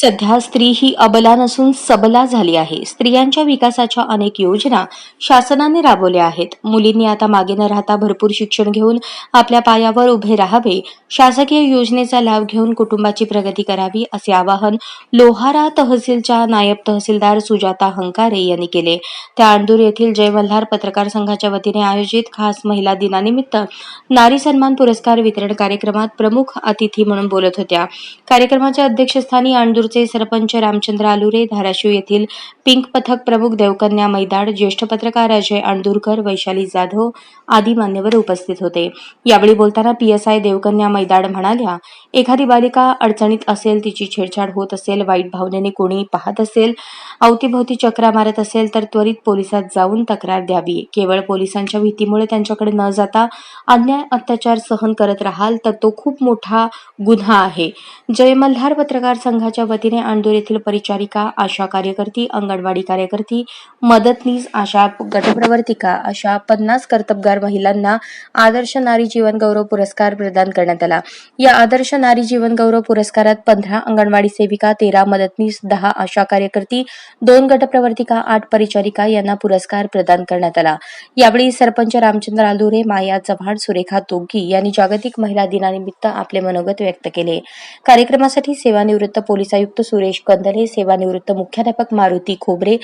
सध्या स्त्री ही अबला नसून सबला झाली आहे. स्त्रियांच्या विकासाच्या अनेक योजना शासनाने राबवल्या आहेत. मुलींनी आता मागे न राहता भरपूर शिक्षण घेऊन आपल्या पायावर उभे राहावे. शासकीय योजनेचा लाभ घेऊन कुटुंबाची प्रगती करावी असे आवाहन लोहारा तहसीलच्या नायब तहसीलदार सुजाता हंकारे यांनी केले. त्या अंदूर येथील जय मल्हार पत्रकार संघाच्या वतीने आयोजित खास महिला दिनानिमित्त नारी सन्मान पुरस्कार वितरण कार्यक्रमात प्रमुख अतिथी म्हणून बोलत होत्या. कार्यक्रमाच्या अध्यक्षस्थानी अणदूरचे सरपंच रामचंद्र आलुरे धाराशिव येथील पिंक पथक प्रमुख देवकन्या मैदाड ज्येष्ठ पत्रकार अजय अणदूरकर वैशाली जाधव आदी मान्यवर उपस्थित होते. यावेळी बोलताना पीएसआय देवकन्या मैदाड म्हणाल्या एखादी बालिका अडचणीत असेल तिची छेडछाड होत असेल वाईट भावनेने कोणी पाहत असेल अवतीभोवती चक्रा मारत असेल तर त्वरित पोलिसात जाऊन तक्रार द्यावी. केवळ पोलिसांच्या भीतीमुळे त्यांच्याकडे न जाता अन्याय अत्याचार सहन करत राहाल तर तो खूप मोठा गुन्हा आहे. जय मल्हार पत्रकार संघाच्या वतीने अणदूर येथील परिचारिका आशा कार्यकर्ती अंगणवाडी कार्यकर्ती मदतनीस आशा गटप्रवर्तिका अशा पन्नास कर्तबगार महिलांना आदर्श नारी जीवन गौरव पुरस्कार प्रदान करण्यात आला. या आदर्श नारी जीवन गौरव पुरस्कारात पंधरा अंगणवाडी सेविका तेरा मदतनीस दहा आशा कार्यकर्ती दोन गटप्रवर्तिका आठ परिचारिका यांना पुरस्कार प्रदान करण्यात आला. यावेळी सरपंच रामचंद्र आलुरे माया चव्हाण सुरेखा तोगी यांनी जागतिक महिला दिनानिमित्त आपले मनोगत व्यक्त केले. कार्यक्रमासाठी सेवानिवृत्त पोलीस आयुक्त सुरेश कंदले सेवानिवृत्त मुख्याध्यापक मारुती खोबरे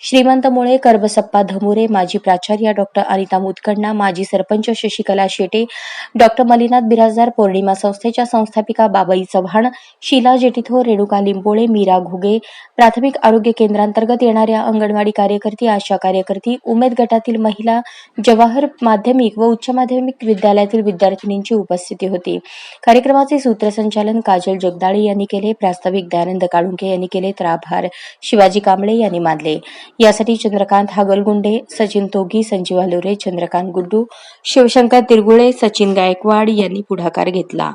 श्रीमंत मुळे कर्बसप्पा धमुरे माजी प्राचार्य डॉक्टर अनिता मुतकण्णा माजी सरपंच शशिकला शेटे डॉक्टर मलिनाथ बिराजदार पौर्णिमा संस्थेच्या संस्थापिका बाबाई चव्हाण शीला जेटिथो रेणुका लिंबोळे मीरा घुगे प्राथमिक आरोग्य केंद्रांतर्गत येणाऱ्या अंगणवाडी कार्यकर्ती आशा कार्यकर्ती उमेद गटातील महिला जवाहर माध्यमिक व उच्च माध्यमिक विद्यालयातील विद्यार्थिनींची उपस्थिती होती. कार्यक्रमाचे सूत्रसंचालन काजल जगदाळे यांनी केले. प्रास्ताविक दयानंद काळुंके यांनी केले तर आभार. शिवाजी कांबळे यांनी मानले. यासाठी चंद्रकांत हागलगुंडे सचिन तोगी संजीव हलोरे चंद्रकांत गुड्डू शिवशंकर तिरगुळे सचिन गायकवाड यांनी पुढाकार घेतला.